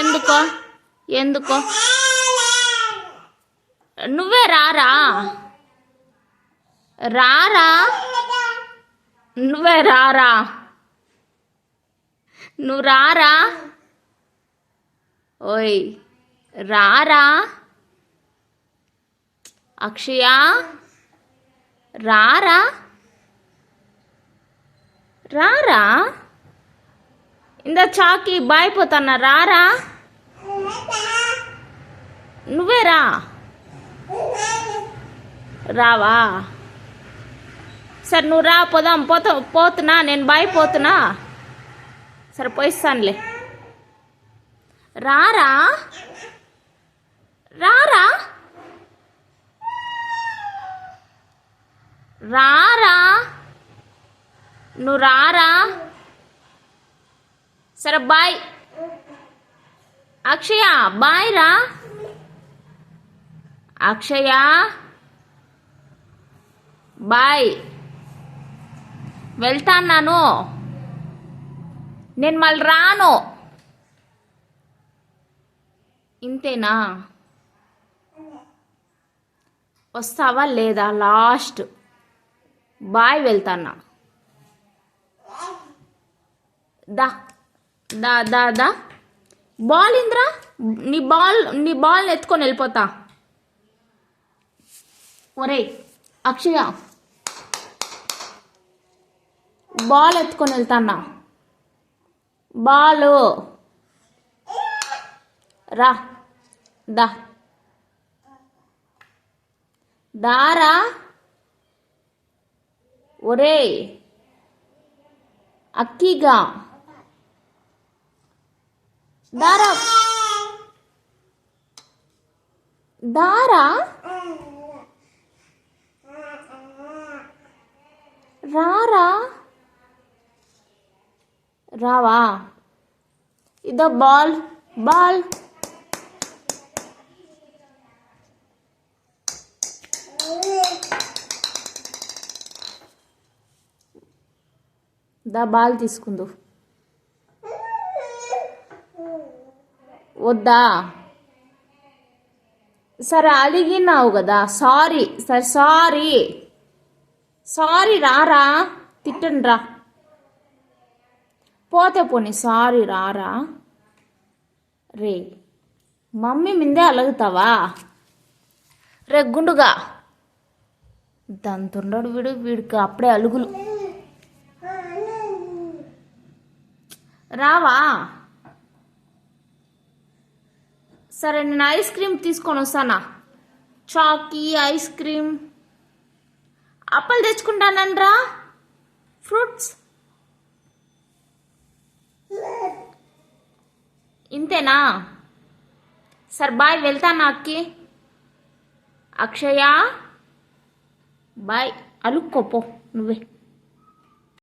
ఎందుకో? ఎందుకో? నువ్వే రారా? రారా? నువ్వే రారా? నువ్వు రారా? ఓయ్ రారా? అక్షయ? రారా? రారా? ఇందా చాకి బాయిపోతానా? రారా? రా. రావా. సరే నువ్వు రా పోదాం పోతా పోతున్నా నేను బాయిపోతున్నా సరే పోయిస్తానులే. రారా? రారా? రారా? నువ్వు రారా? సరే బాయ్. అక్షయ బాయ్ రా. అక్షయ బాయ్ వెళ్తాన్నాను నేను మళ్ళీ రాను. ఇంతేనా? వస్తావా లేదా? లాస్ట్. బాయ్ వెళ్తానా దా దా దా దా. బాల్ ఇంద్రా నీ బాల్ నీ బాల్ ఎత్తుకొని వెళ్ళిపోతా. ఒరే అక్షయ. బాల్ ఎత్తుకొని వెళ్తాన్నా. బాలు. రా. దా. దారా. ఒరే అక్కిగా. దారా. దారా? రారా? రావా? ఇదో బాల్ బాల్. దా బాల్ తీసుకుందు. వద్దా? సరే అడిగినావు కదా. సారీ సరే సారీ. సారీ రారా తిట్టండి రా పోతే పోనీ సారీ రారా. రే మమ్మీ మిందే అలుగుతావా? రే గుండుగా. దంతుండడు వీడు వీడికి అప్పుడే అలుగులు. రావా? సరే నేను ఐస్ క్రీమ్ తీసుకొని వస్తానా? చాకీ ఐస్ క్రీమ్. అప్పలు తెచ్చుకుంటానండ్రా. ఫ్రూట్స్. ఇంతేనా? సార్ బాయ్ వెళ్తానా అక్కి? అక్షయ? బాయ్ అలుక్కోపో నువ్వే.